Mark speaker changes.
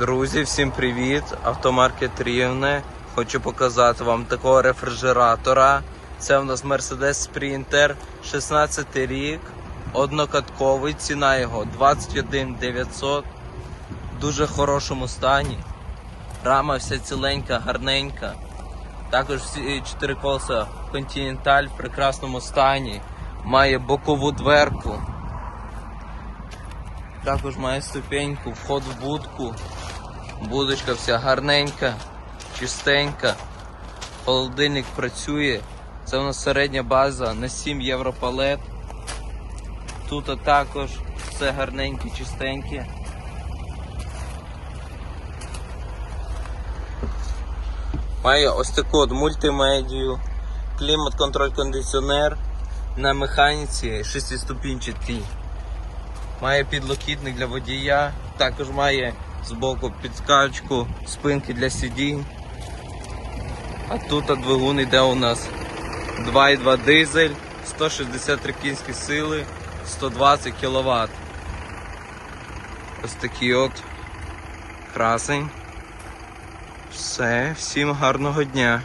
Speaker 1: Друзі, всім привіт! Автомаркет Рівне. Хочу показати вам такого рефрижератора. Це у нас Mercedes Sprinter, 16 рік, однокатковий, ціна його 21 900. В дуже хорошому стані. Рама вся ціленька, гарненька. Також всі чотири колеса Continental в прекрасному стані. Має бокову дверку. Також має ступеньку, вход в будку. Будочка вся гарненька, чистенька. Холодильник працює. Це у нас середня база на 7 євро палет. Тут також все гарненьке, чистеньке. Має ось таку от мультимедію, клімат контроль кондиціонер на механіці 6-ступінчатий. Має підлокітник для водія, також має збоку підскачку, спинки для сидінь. А тут двигун йде у нас 2,2 дизель, 163 кінські сили, 120 кВт. Ось такий от красень. Все, всім гарного дня.